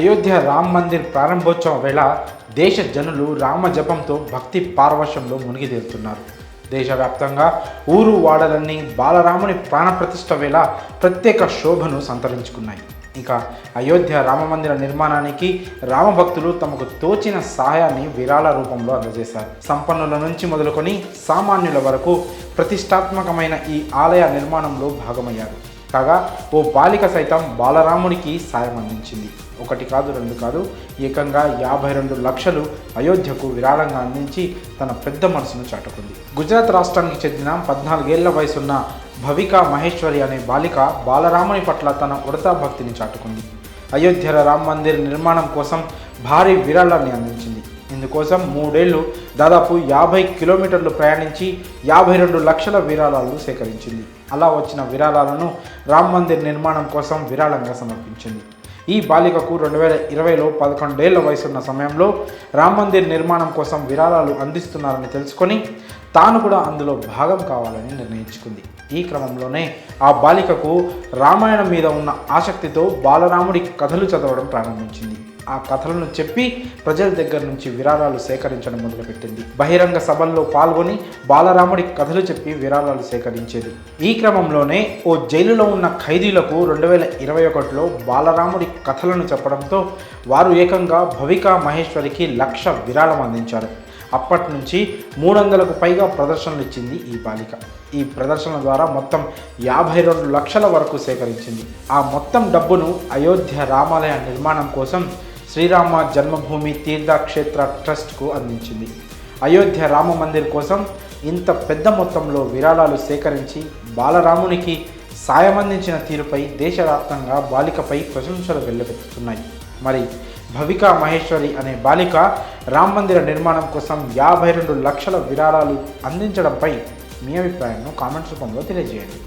అయోధ్య రామ్ మందిర్ ప్రారంభోత్సవం వేళ దేశ జనులు రామ జపంతో భక్తి పార్వశంలో మునిగి తేలుతున్నారు దేశవ్యాప్తంగా ఊరు వాడలన్నీ బాలరాముని ప్రాణప్రతిష్ఠ వేళ ప్రత్యేక శోభను సంతరించుకున్నాయి. ఇక అయోధ్య రామమందిర నిర్మాణానికి రామభక్తులు తమకు తోచిన సహాయాన్ని విరాళ రూపంలో అందజేశారు. సంపన్నుల నుంచి మొదలుకొని సామాన్యుల వరకు ప్రతిష్టాత్మకమైన ఈ ఆలయ నిర్మాణంలో భాగమయ్యారు. కాగా ఓ బాలిక సైతం బాలరామునికి సాయం అందించింది. ఒకటి కాదు రెండు కాదు ఏకంగా యాభై రెండు లక్షలు అయోధ్యకు విరాళంగా అందించి తన పెద్ద మనసును చాటుకుంది. గుజరాత్ రాష్ట్రానికి చెందిన పద్నాలుగేళ్ళ వయసున్న భవిక మహేశ్వరి అనే బాలిక బాలరాముని పట్ల తన ఉడతా భక్తిని చాటుకుంది. అయోధ్యల రామ్ మందిర్ నిర్మాణం కోసం భారీ విరాళాన్ని అందించింది. ఇందుకోసం మూడేళ్ళు దాదాపు యాభై కిలోమీటర్లు ప్రయాణించి యాభై రెండు లక్షల విరాళాలు సేకరించింది. అలా వచ్చిన విరాళాలను రామ్ మందిర్ నిర్మాణం కోసం విరాళంగా సమర్పించింది. ఈ బాలికకు రెండు వేల ఇరవైలో పదకొండేళ్ళ వయసున్న సమయంలో రామ్ మందిర్ నిర్మాణం కోసం విరాళాలు అందిస్తున్నారని తెలుసుకొని తాను కూడా అందులో భాగం కావాలని నిర్ణయించుకుంది. ఈ క్రమంలోనే ఆ బాలికకు రామాయణం మీద ఉన్న ఆసక్తితో బాలరాముడి కథలు చదవడం ప్రారంభించింది. ఆ కథలను చెప్పి ప్రజల దగ్గర నుంచి విరాళాలు సేకరించడం మొదలుపెట్టింది. బహిరంగ సభల్లో పాల్గొని బాలరాముడి కథలు చెప్పి విరాళాలు సేకరించేది. ఈ క్రమంలోనే ఓ జైలులో ఉన్న ఖైదీలకు రెండు వేల ఇరవై ఒకటిలో బాలరాముడి కథలను చెప్పడంతో వారు ఏకంగా భవికా మహేశ్వరికి లక్ష విరాళం అందించారు. అప్పటి నుంచి మూడు వందలకు పైగా ప్రదర్శనలు ఇచ్చింది ఈ బాలిక. ఈ ప్రదర్శన ద్వారా మొత్తం యాభై రెండు లక్షల వరకు సేకరించింది. ఆ మొత్తం డబ్బును అయోధ్య రామాలయ నిర్మాణం కోసం శ్రీరామ జన్మభూమి తీర్థక్షేత్ర ట్రస్ట్కు అందించింది. అయోధ్య రామ మందిర్ కోసం ఇంత పెద్ద మొత్తంలో విరాళాలు సేకరించి బాలరామునికి సాయం అందించిన తీరుపై దేశవ్యాప్తంగా బాలికపై ప్రశంసలు వెల్లువెత్తుతున్నాయి. మరి భవికా మహేశ్వరి అనే బాలిక రామ్ మందిర నిర్మాణం కోసం యాభై రెండు లక్షల విరాళాలు అందించడంపై మీ అభిప్రాయాన్ని కామెంట్స్ రూపంలో తెలియజేయండి.